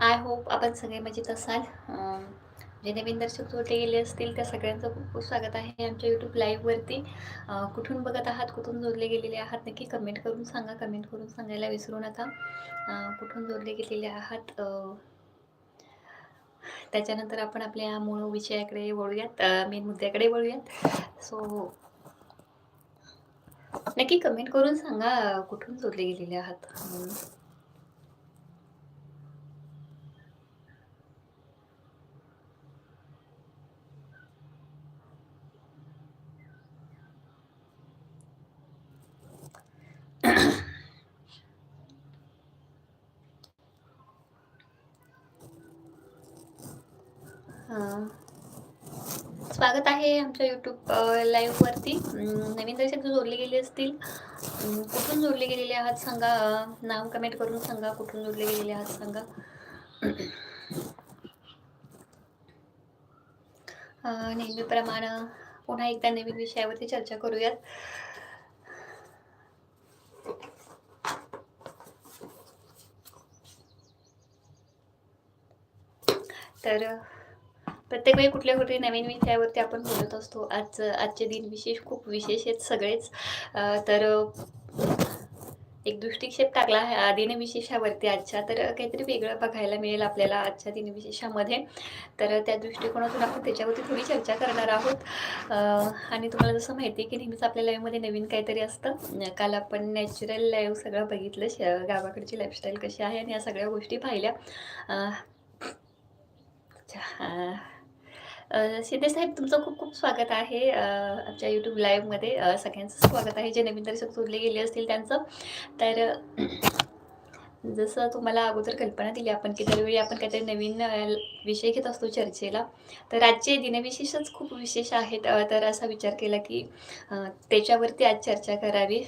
I hope आपण सगळे म्हणजे मजेत असाल जे नवीन दर्शक जोडले गेले असतील त्या सगळ्यांचं खूप खूप स्वागत आहे आमच्या यूट्यूब लाईव्हवरती कुठून बघत आहात कुठून जोडले गेलेले आहात नक्की कमेंट करून सांगा कमेंट करून सांगायला विसरू नका. कुठून जोडले गेलेले आहात त्याच्यानंतर आपण आपल्या मूळ विषयाकडे वळूयात. मेन मुद्द्याकडे वळूयात. सो नक्की कमेंट करून सांगा कुठून जोडले गेलेले आहात? स्वागत आहे आमच्या यूट्यूब लाईव्हवरती वरती. नवीन दर्शक तू जोडले गेले असतील. कुठून जोडले गेलेले आहात सांगा. नाव कमेंट करून सांगा. कुठून जोडले गेलेले आहात सांगा. नेहमीप्रमाणे पुन्हा एकदा नवीन विषयावरती चर्चा करूयात. तर प्रत्येक वेळी कुठल्या कुठे नवीन विषयावरती आपण बोलत असतो. आज आजचे दिन विशेष खूप विशेष आहेत सगळेच. तर एक दृष्टिक्षेप टाकला आहे. दिनविशेषावरती आजच्या. तर काहीतरी वेगळं बघायला मिळेल आपल्याला आजच्या दिनविशेषामध्ये. तर त्या दृष्टिकोनातून आपण त्याच्यावरती थोडी चर्चा करणार आहोत. आणि तुम्हाला जसं माहिती आहे की नेहमीच आपल्या लाईव्हमध्ये नवीन काहीतरी असतं. काल आपण नॅचरल लाईव्ह सगळं बघितलं. श गावाकडची लाईफस्टाईल कशी आहे आणि या सगळ्या गोष्टी पाहिल्या. अं, साहेब तुमचं खूप खूप स्वागत आहे. आमच्या यूट्यूब लाईव्हमध्ये सगळ्यांचं स्वागत आहे. जे नवीन दर्शक जोडले गेले असतील त्यांचं. तर जसं तुम्हाला अगोदर कल्पना दिली आपण की दरवेळी आपण काहीतरी नवीन विषय घेत असतो चर्चेला. तर आजचे दिनविशेषच खूप विशेष आहेत. तर असा विचार केला की त्याच्यावरती आज चर्चा करावी.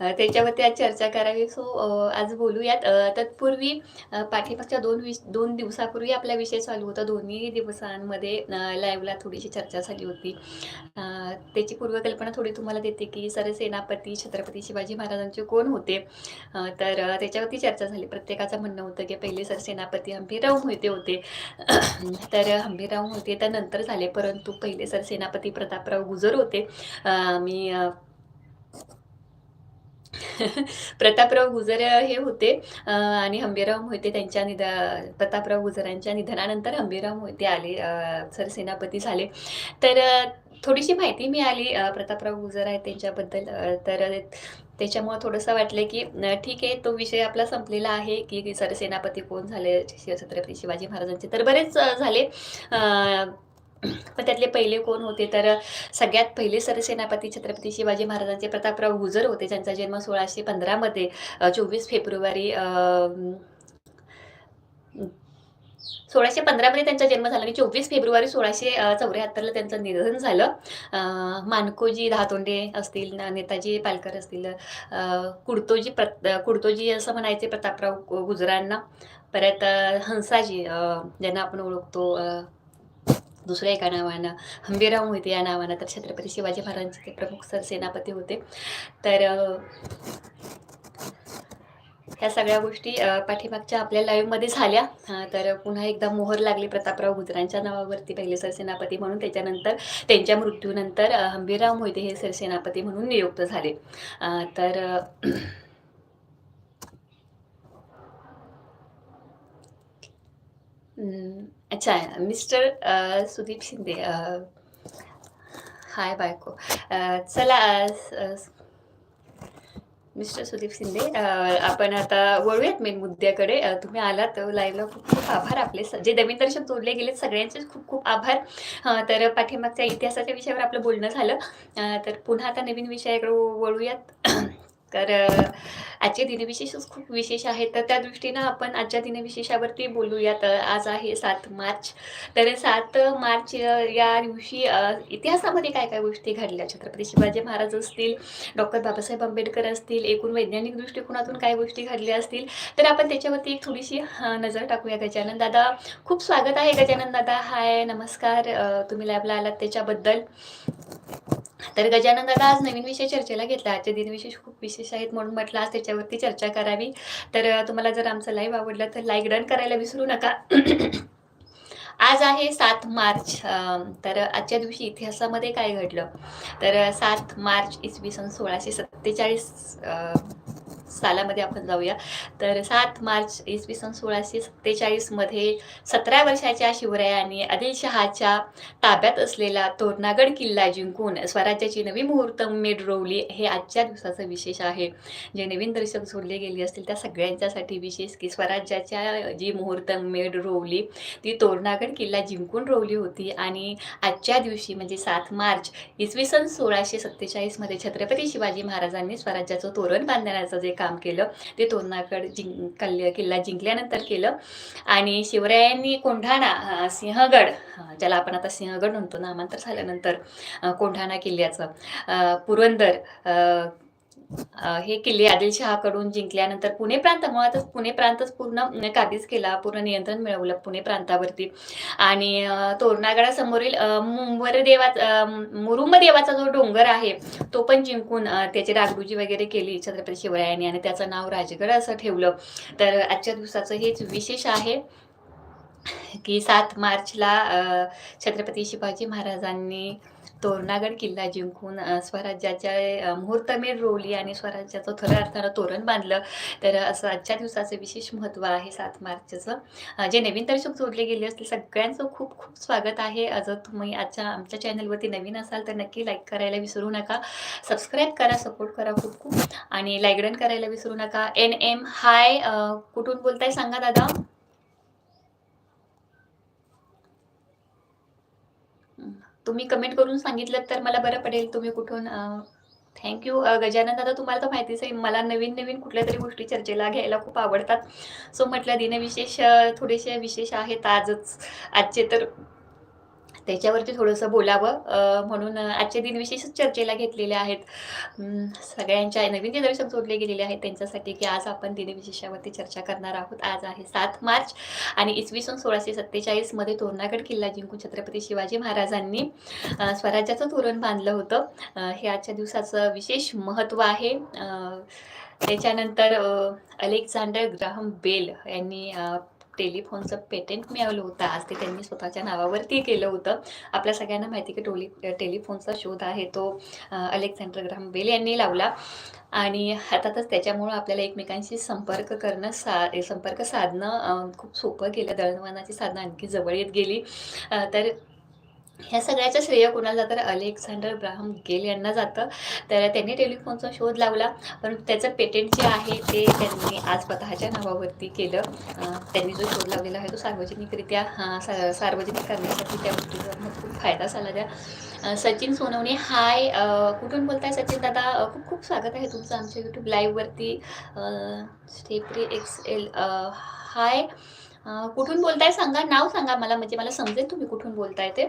त्याच्यावरती आज चर्चा करावी. सो आज बोलूयात. तत्पूर्वी पाठीमागच्या दोन विष दोन दिवसापूर्वी आपला विषय चालू होता. दोन्ही दिवसांमध्ये लाईव्हला थोडीशी चर्चा झाली होती. त्याची पूर्वकल्पना थोडी तुम्हाला देते की सरसेनापती छत्रपती शिवाजी महाराजांचे कोण होते? तर त्याच्यावरती चर्चा झाली. प्रत्येकाचं म्हणणं होतं की पहिले सरसेनापती हंबीरराव मोहिते होते. तर हंबीरराव मोहिते तर नंतर झाले. परंतु पहिले सरसेनापती प्रतापराव गुजर होते. मी प्रतापराव गुजर हे होते. आणि हंबीरराव मोहिते त्यांच्या निधा प्रतापराव गुजरांच्या निधनानंतर हंबीरराव मोहिते आले. सरसेनापती झाले. तर थोडीशी माहिती मिळाली प्रतापराव गुजर आहेत त्यांच्याबद्दल. तर त्याच्यामुळं थोडंसं वाटलं की ठीक आहे तो विषय आपला संपलेला आहे की सरसेनापती कोण झाले? छत्रपती शिवाजी महाराजांचे. तर बरेच झाले. पण त्यातले पहिले कोण होते? तर सगळ्यात पहिले सरसेनापती छत्रपती शिवाजी महाराजांचे प्रतापराव गुजर होते ज्यांचा जन्म सोळाशे पंधरामध्ये चोवीस फेब्रुवारी सोळाशे पंधरामध्ये त्यांचा जन्म झाला आणि चोवीस फेब्रुवारी सोळाशे चौऱ्याहत्तरला त्यांचं निधन झालं. मानकोजी दहातोंडे असतील नेताजी पालकर असतील कुडतोजी प्रत कुडतोजी असं म्हणायचे प्रतापराव गुजरांना. परत हंसाजी ज्यांना आपण ओळखतो दुसऱ्या एका नावानं हंबीराव मोहिते या नावानं तर छत्रपती शिवाजी महाराजांचे ते प्रमुख सरसेनापती होते. तर ह्या सगळ्या गोष्टी पाठीमागच्या आपल्या लाईव्हमध्ये झाल्या. तर पुन्हा एकदा मोहर लागली प्रतापराव गुजरांच्या नावावरती पहिले सरसेनापती म्हणून त्याच्यानंतर त्यांच्या मृत्यूनंतर हंबीरराव मोहिते हे सरसेनापती म्हणून नियुक्त झाले. तर अच्छा मिस्टर सुदीप शिंदे हाय बायको. चला मिस्टर सुदीप शिंदे आपण आता वळूयात मेन मुद्द्याकडे. तुम्ही आलात लाईव्हला खूप खूप आभार आपले. जे नवीन दर्शन तोडले गेले सगळ्यांचे खूप खूप आभार. तर पाठीमागच्या इतिहासाच्या विषयावर आपलं बोलणं झालं. तर पुन्हा आता नवीन विषयाकडे वळूयात. तर आजचे दिनविशेषच खूप विशेष आहे तर त्या दृष्टीनं आपण आजच्या दिनविशेषावरती बोलूयात आज आहे सात मार्च. तर सात मार्च या दिवशी इतिहासामध्ये काय काय गोष्टी घडल्या? छत्रपती शिवाजी महाराज असतील डॉक्टर बाबासाहेब आंबेडकर असतील एकूण वैज्ञानिक दृष्टिकोनातून काय गोष्टी घडल्या असतील? तर आपण त्याच्यावरती एक थोडीशी नजर टाकूया गजानन दादा. खूप स्वागत आहे गजानन दादा. हाय नमस्कार. तुम्ही लॅबला आलात त्याच्याबद्दल. तर गजानन दादा आज नवीन विषय चर्चेला घेतला. आजचे दिनविशेष खूप विशेष आहेत म्हणून म्हटलं आज त्याच्यावरती चर्चा करावी. तर तुम्हाला जर आमचं लाईव्ह आवडलं तर लाईक डन करायला विसरू नका. आज आहे सात मार्च. तर आजच्या दिवशी इतिहासामध्ये काय घडलं? तर सात मार्च इसवी सन सोळाशे सत्तेचाळीस सालामध्ये आपण जाऊया. तर सात मार्च इसवी सन सोळाशे सत्तेचाळीसमध्ये सतरा वर्षाच्या शिवरायांनी आदिलशहाच्या ताब्यात असलेला तोरणागड किल्ला जिंकून स्वराज्याची नवी मुहूर्त मेड रोवली हे आजच्या दिवसाचं विशेष आहे. जे नवीन दर्शक जोडले गेले असतील त्या सगळ्यांच्यासाठी विशेष की स्वराज्याच्या जी मुहूर्त मेढ रोवली ती तोरणागड किल्ला जिंकून रोवली होती आणि आजच्या दिवशी म्हणजे सात मार्च इसवी सन सोळाशे सत्तेचाळीसमध्ये छत्रपती शिवाजी महाराजांनी स्वराज्याचं तोरण बांधण्याचं जे काम केलं. ते तोरणागड जिंक कल्ल किल्ला जिंकल्यानंतर केलं. आणि शिवरायांनी कोंढाणा सिंहगड ज्याला आपण आता सिंहगड म्हणतो नामांतर झाल्यानंतर कोंढाणा किल्ल्याचं अं, पुरंदर हे किल्ले आदिलशहाकडून जिंकल्यानंतर पुणे प्रांत मुळातच पुणे प्रांतच पूर्ण काबीज केला पूर्ण नियंत्रण मिळवलं पुणे प्रांतावरती. आणि तोरणागडासमोरील अं, मुंबर देवा मुरुंब देवाचा जो डोंगर आहे तो पण जिंकून अं, त्याची डागडुजी वगैरे केली छत्रपती शिवरायांनी आणि त्याचं नाव राजगड असं ठेवलं. तर आजच्या दिवसाचं हेच विशेष आहे की सात मार्चला अ, छत्रपती शिवाजी महाराजांनी तोरणागड किल्ला जिंकून स्वराज्याच्या मुहूर्तमेढ रोवली आणि स्वराज्याचं खऱ्या अर्थानं तोरण बांधलं. तर असं आजच्या दिवसाचं विशेष महत्त्व आहे सात मार्चचं. जे नवीन दर्शक जोडले गेले असतील सगळ्यांचं खूप खूप स्वागत आहे. जर तुम्ही आजच्या आमच्या चॅनलवरती नवीन असाल तर नक्की लाईक करायला विसरू नका. सबस्क्राईब करा सपोर्ट करा खूप खूप. आणि लाईकडन करायला विसरू नका. एन एम हाय कुठून बोलताय सांगा दादा. तुम्ही कमेंट करून सांगितलं तर मला बरं पडेल. तुम्ही कुठून थँक्यू गजानन दादा तुम्हाला तर माहितीच आहे मला नवीन नवीन कुठल्या तरी गोष्टी चर्चेला घ्यायला खूप आवडतात. सो म्हटलं दिनविशेष थोडेसे विशेष आहेत आजच. आजचे तर त्याच्यावरती थोडंसं बोलावं. म्हणून आजचे आजचे दिनविशेषच चर्चेला घेतलेले आहेत. सगळ्यांच्या नवीन जे दर्शक जोडले गेलेले आहेत त्यांच्यासाठी की आज आपण दिनविशेषावरती चर्चा करणार आहोत. आज आहे सात मार्च आणि इसवी सन सोळाशे सत्तेचाळीसमध्ये तोरणागड किल्ला जिंकून छत्रपती शिवाजी महाराजांनी स्वराज्याचं तोरण बांधलं होतं. हे आजच्या दिवसाचं विशेष महत्त्व आहे. त्याच्यानंतर अलेक्झांडर ग्राहम बेल यांनी टेलिफोनचं पेटेंट मिळवलं होतं. आज ते त्यांनी स्वतःच्या नावावरती केलं होतं. आपल्या सगळ्यांना माहिती की टोली टेलिफोनचा शोध आहे तो अलेक्झांडर ग्राम बेल यांनी लावला. आणि अर्थातच त्याच्यामुळं आपल्याला एकमेकांशी संपर्क करणं सा संपर्क साधणं खूप सोपं गेलं. दळणवळणाची साधनं आणखी जवळ येत गेली. तर ह्या सगळ्याचं श्रेय कोणाला जातं? तर अलेक्झांडर ब्राहम गेल यांना जातं. तर त्यांनी टेलिफोनचा शोध लावला. पण त्याचं पेटेंट जे आहे ते त्यांनी आज स्वतःच्या नावावरती केलं. त्यांनी जो शोध लावलेला आहे तो सार्वजनिकरित्या सा सार्वजनिक करण्यासाठी त्या गोष्टीचा खूप फायदा झाला त्या. सचिन सोनवणे हाय कुठून बोलताय सचिन दादा? खूप खूप स्वागत आहे तुमचं आमच्या यूट्यूब लाईव्हवरती स्टेप्री एक्स एल हाय. कुठून बोलताय? सांगा नाव सांगा मला. म्हणजे मला समजेल तुम्ही कुठून बोलताय ते.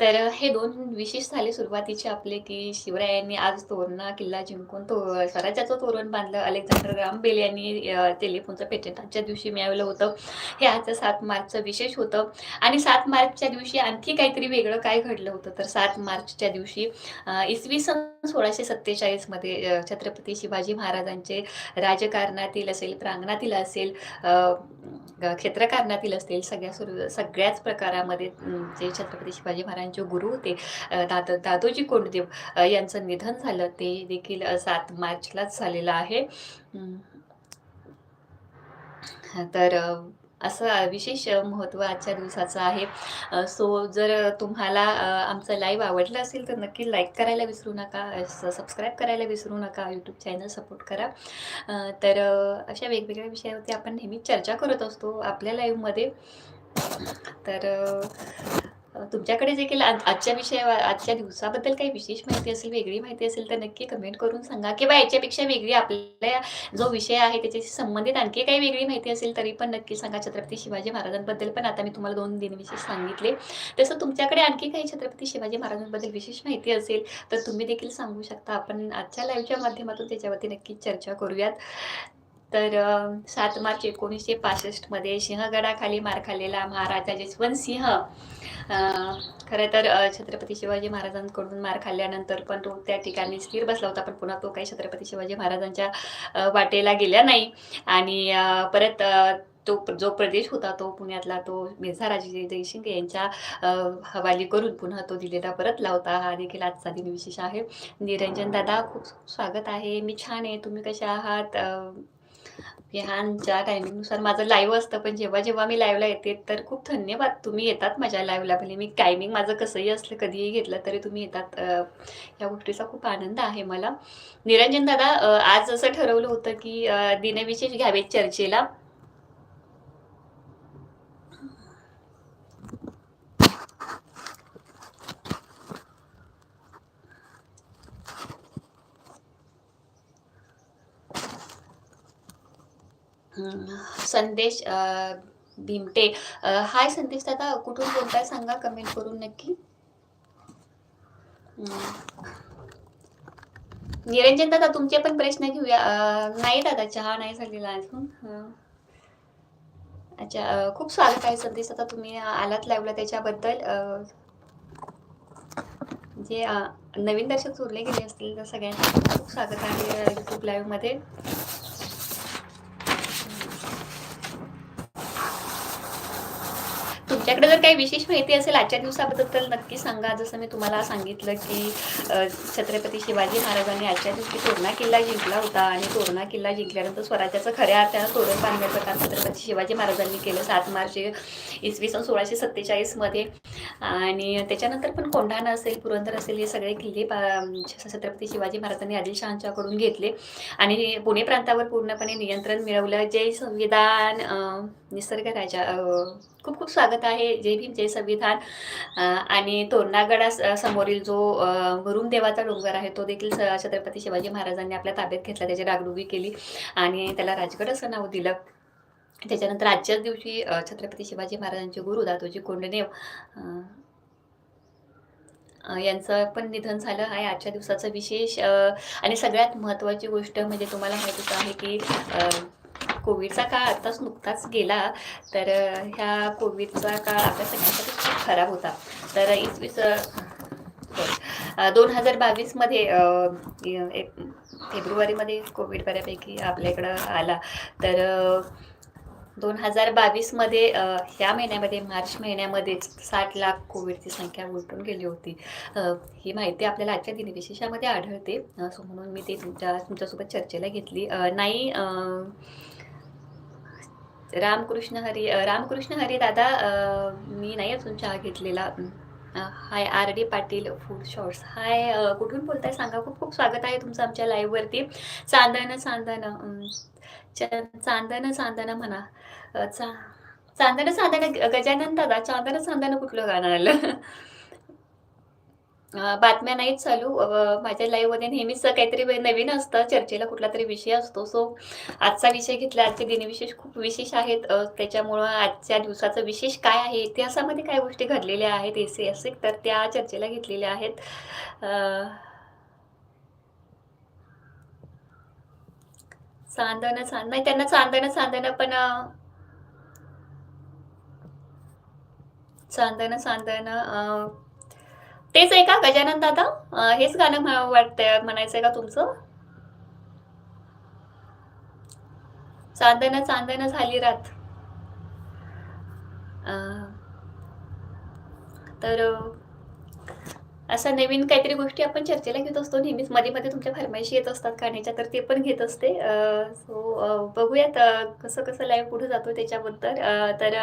तर हे दोन विशेष झाले सुरुवातीचे आपले की शिवरायांनी आज तोरणा किल्ला जिंकून तो स्वराज्याचं तोरण बांधलं. अलेक्झांडर ग्राम बेल यांनी तेलेफोनचं टेलिफोनचं आजच्या दिवशी मिळवलं होतं. हे आजचं सात मार्चचं विशेष होतं. आणि सात मार्चच्या दिवशी आणखी काहीतरी वेगळं काय घडलं होतं? तर सात मार्चच्या दिवशी इसवी सन सोळाशे सत्तेचाळीसमध्ये छत्रपती शिवाजी महाराजांचे राजकारणातील असेल प्रांगणातील असेल क्षेत्रकारणातील असतील सगळ्या सुरू सगळ्याच प्रकारामध्ये जे छत्रपती शिवाजी महाराजांचे गुरु होते दाद दादोजी कोंडदेव यांचं निधन झालं ते देखील सात मार्चलाच झालेलं आहे. तर असं विशेष महत्त्व आजच्या दिवसाचं आहे. सो जर तुम्हाला आमचं लाईव्ह आवडलं असेल तर नक्की लाईक करायला विसरू नका सबस्क्राईब करायला विसरू नका यूट्यूब चॅनल सपोर्ट करा. तर अशा वेगवेगळ्या विषयावरती आपण नेहमीच चर्चा करत असतो आपल्या लाईव्हमध्ये तर तुमच्याकडे जे केलं आज आजच्या विषया आजच्या दिवसाबद्दल काही विशेष माहिती असेल वेगळी माहिती असेल तर नक्की कमेंट करून सांगा. किंवा याच्यापेक्षा वेगळी आपल्या जो विषय आहे त्याच्याशी संबंधित आणखी काही वेगळी माहिती असेल तरी पण नक्की सांगा. छत्रपती शिवाजी महाराजांबद्दल पण आता मी तुम्हाला दोन दिनविशेष सांगितले. तसं तुमच्याकडे आणखी काही छत्रपती शिवाजी महाराजांबद्दल विशेष माहिती असेल तर तुम्ही देखील सांगू शकता. आपण आजच्या लाईव्हच्या माध्यमातून त्याच्यावरती नक्की चर्चा करूयात. तर सात मार्च एकोणीसशे पासष्टमध्ये सिंहगडाखाली मार खाल्लेला महाराजा जसवंत सिंह खरं तर छत्रपती शिवाजी महाराजांकडून मार खाल्ल्यानंतर पण तो त्या ठिकाणी स्थिर बसला होता पण पुन्हा तो काही छत्रपती शिवाजी महाराजांच्या वाटेला गेला नाही. आणि परत तो जो प्रदेश होता तो पुण्यातला तो मिर्झा राजे जयसिंग यांच्या हवाली करून पुन्हा तो दिलेला परत लावता. हा देखील आजचा दिन विशेष आहे. निरंजन दादा खूप स्वागत आहे. मी छान आहे. तुम्ही कसे आहात? अ, विहानच्या टायमिंगनुसार माझं लाईव्ह असतं पण जेव्हा जेव्हा मी लाईव्हला येते तर खूप धन्यवाद. तुम्ही येतात माझ्या लाईव्हला भले मी टायमिंग माझं कसंही असलं कधीही घेतलं तरी तुम्ही येतात. या गोष्टीचा खूप आनंद आहे मला. निरंजन दादा आज असं ठरवलं होतं की दिनविशेष घ्यावेत चर्चेला. संदेश भीमटे. हाय संदेश दादा कुठून बोलताय सांगा कमेंट करून नक्की. निरंजन दादा तुमचे पण प्रश्न घेऊया. नाही दादा चहा नाही झालेला अजून. अच्छा खूप स्वागत आहे संदेश आता तुम्ही आलात लावला त्याच्याबद्दल. जे नवीन दर्शक जोडले गेले असतील तर सगळ्यांना खूप स्वागत आहे युट्यूब लाईव्हमध्ये तुमच्याकडे जर काही विशेष माहिती असेल आजच्या दिवसाबद्दल तर नक्की सांगा. जसं मी तुम्हाला सांगितलं की छत्रपती शिवाजी महाराजांनी आजच्या दिवशी तोरणा किल्ला जिंकला होता आणि तोरणा किल्ला जिंकल्यानंतर स्वराज्याचं खऱ्या अर्थानं तोरण बांधण्याचं काम छत्रपती शिवाजी महाराजांनी केलं. सात मार्च इसवी सन सोळाशे सत्तेचाळीसमध्ये आणि त्याच्यानंतर पण कोंढाणा असेल पुरंदर असेल हे सगळे किल्ले छत्रपती शिवाजी महाराजांनी आदिलशहांच्याकडून घेतले. आणि पुणे प्रांतावर पूर्णपणे नियंत्रण मिळवलं. जे संविधान निसर्ग राजा खूप खूप स्वागत आहे. जय भीम जय संविधान. आणि तोरणागडा समोरील जो गुरुमदेवाचा डोंगर आहे तो देखील स- छत्रपती शिवाजी महाराजांनी आपल्या ताब्यात घेतला. त्याची डागडुगी केली आणि त्याला राजगड असं नाव दिलं. त्याच्यानंतर आजच्याच दिवशी छत्रपती शिवाजी महाराजांचे गुरु दादोजी कोंडदेव यांचं पण निधन झालं आहे. आजच्या दिवसाचं विशेष आणि सगळ्यात महत्त्वाची गोष्ट म्हणजे तुम्हाला माहितीच आहे की कोविडचा काळ आत्ताच नुकताच गेला तर ह्या कोविडचा काळ आपल्या सगळ्यांसाठी खूप खराब होता. तर इसवी दोन हजार बावीसमध्ये फेब्रुवारीमध्ये कोविड बऱ्यापैकी आपल्या इकडं आला. तर दोन हजार बावीसमध्ये ह्या महिन्यामध्ये मार्च महिन्यामध्येच साठ लाख कोविडची संख्या उलटून गेली होती. ही माहिती आपल्याला आजच्या दिनविशेषामध्ये आढळते. सो म्हणून मी ते तुमच्या तुमच्यासोबत चर्चेला घेतली. नाही रामकृष्ण हरी रामकृष्ण हरी दादा मी नाही अजून चहा घेतलेला. Hi R D Patil food shorts. Hi कुठून बोलताय सांगा. खूप खूप स्वागत आहे तुमचं आमच्या लाईव्हवरती. चांदणं चांदणं चांदणं चांदणं म्हणा. चा चांदणं चांदणं गजानन दादा चांदणं चांदणं कुठलं गाणं आलं? अ, बातम्या नाहीत चालू. अ, माझ्या लाईव्हमध्ये नेहमीच काहीतरी वे- नवीन असतं. चर्चेला कुठला तरी विषय असतो. सो आजचा विषय घेतला. आजचे दिनविशेष खूप विशेष आहेत. अ, त्याच्यामुळं आजच्या दिवसाचं विशेष काय आहे? इतिहासामध्ये काय गोष्टी घडलेल्या आहेत? ऐतिहासिक तर त्या चर्चेला घेतलेल्या आहेत. अ, चांदणं चांद नाही त्यांना चांदणं चांदणं पण अ, चांदणं चांदणं अ, तेच आहे का? गजानन दादा हेच गाणं म्ह- वाटतंय म्हणायचंय का तुमचं? चांदणं चांदणं झाली रात. तर अशा नवीन काहीतरी गोष्टी आपण चर्चेला घेत असतो. नेहमीच मध्ये मध्ये तुमच्या फरमाईशी येत असतात गाण्याच्या तर ते पण घेत असते. सो बघूयात कसं कसं लाईव्ह पुढे जातो त्याच्याबद्दल. तर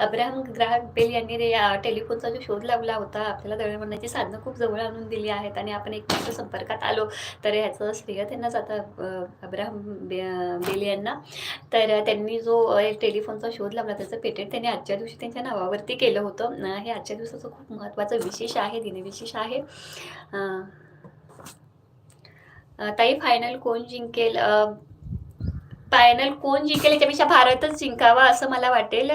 अब्राहम ग्राहक बेल यांनी या टेलिफोनचा जो शोध लावला होता आपल्याला दळणवळणाची साधनं खूप जवळ आणून दिली आहेत आणि आपण एकमेक संपर्कात आलो तर ह्याचं श्रेय त्यांना जातं अब्राहम बे बेल यांना. तर त्यांनी जो टेलिफोनचा शोध लावला त्याचं पेटेंट त्यांनी आजच्या दिवशी त्यांच्या नावावरती केलं होतं. हे आजच्या दिवसाचं खूप महत्त्वाचं विशेष आहे दिनविशेष आहे. ताई फायनल कोण जिंकेल? फायनल कोण जिंकेल याच्यापेक्षा भारतच जिंकावा असं मला वाटेल.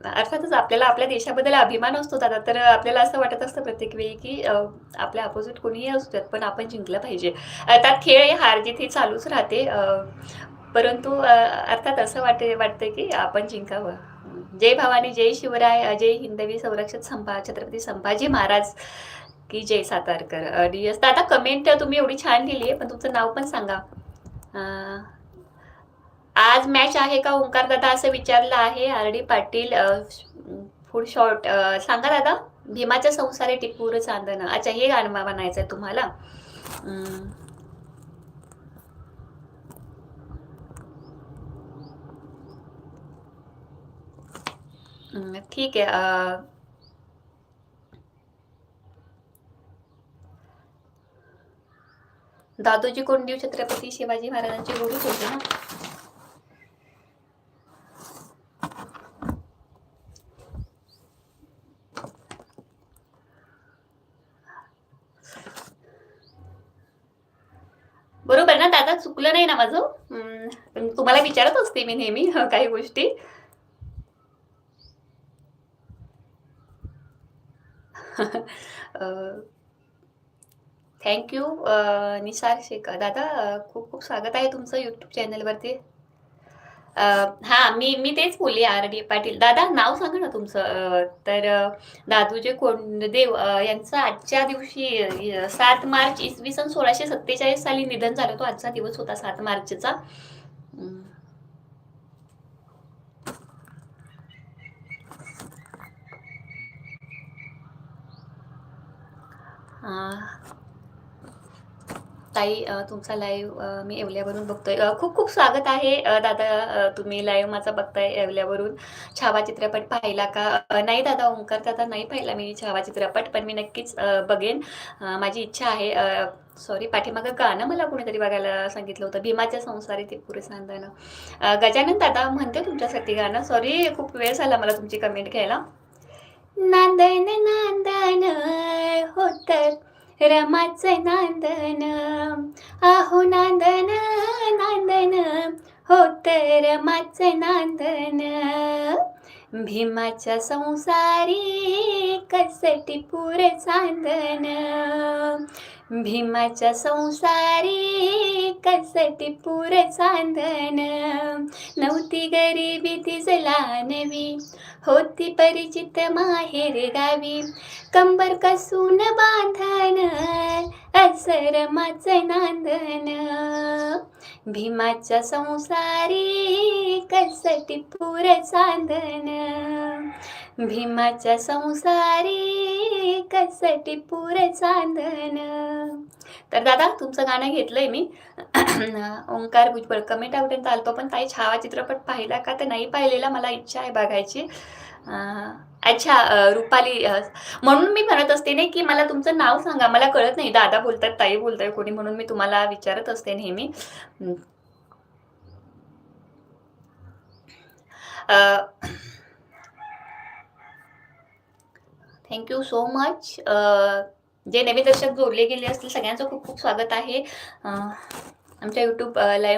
अर्थातच आपल्याला आपल्या देशाबद्दल अभिमान असतो दादा. तर आपल्याला असं वाटत असतं प्रत्येक वेळी की आपल्या अपोजिट कोणीही असू द्यात पण आपण जिंकलं पाहिजे. अर्थात खेळ हे हार जिथे चालूच राहते. परंतु अर्थात असं वाटे वाटतं की आपण जिंकावं. जय भवानी जय शिवराय जय हिंदवी संरक्षक संभा छत्रपती संभाजी महाराज की जय सातारकर. आणि आता कमेंट तुम्ही एवढी छान लिहिली आहे पण तुमचं नाव पण सांगा. आज मॅच आहे का? ओंकार दादा असं विचारलं आहे R D Patil food short सांगा दादा भीमाच्या संसारे टिपूर चांदणं. अच्छा हे गाणं म्हणायचं आहे तुम्हाला ठीक आहे अ, दादोजी कोंडीव छत्रपती शिवाजी महाराजांची गोडीच होते ना? बरोबर ना दादा? चुकलं नाही ना माझं? हम्म, तुम्हाला विचारत असते मी नेहमी काही गोष्टी. थँक्यू निसार शेख दादा खूप खूप स्वागत आहे तुमचं यूट्यूब चॅनलवरती हा हां मी मी तेच बोलले आर डी पाटील. दादा नाव सांगा ना तुमचं. तर दादूजे कोंडदेव यांचं आजच्या दिवशी सात मार्च इसवी सन सोळाशे सत्तेचाळीस साली निधन झालं. तो आजचा दिवस होता सात मार्चचा. ताई तुमचा लाईव्ह मी येवल्यावरून बघतोय. खूप खूप स्वागत आहे दादा तुम्ही लाईव्ह माझा बघताय येवल्यावरून छावा चित्रपट पाहिला का? नाही दादा ओंकार दादा नाही पाहिला मी छावा चित्रपट पण मी नक्कीच बघेन. माझी इच्छा आहे सॉरी पाठीमागं गाणं मला कुणीतरी बघायला सांगितलं होतं भीमाच्या संसारी ते पुरे सांगताना गजानन दादा म्हणते तुमच्यासाठी गाणं. सॉरी खूप वेळ झाला मला तुमची कमेंट घ्यायला. नांदन नांदन होत रमाचं नांदन आहो नांदन नांदन होत रमाचं नांदन भीमाच्या संसारी कसटी पुर चांदन भीमाच्या संसारी कसटी पुर चांदन. नव्हती गरीबी तिजला नवी होती परिचित माहेर गावी. कंबर कसून बांधन असर माच नांदन भीमाच्या संसारी कसटी पुर चांदन भीमाच्या संसारी कसटी पुर चांदन तर दादा तुमचं गाणं घेतलंय मी. ओंकार भुजबळ कमेंट आवडेल चालतो पण ताई छावा चित्रपट पाहिला का? तर नाही पाहिलेला मला इच्छा आहे बघायची. अच्छा रुपाली म्हणून मी म्हणत असते नाही की मला तुमचं नाव सांगा. मला कळत नाही. दादा बोलतात ताई बोलताय कोणी म्हणून मी तुम्हाला विचारत असते नेहमी. थँक्यू सो मच जे नवीन दर्शक जोडले गेले असतील सगळ्यांचं खूप खूप स्वागत आहे. आमच्या यूट्यूब लाईव्ह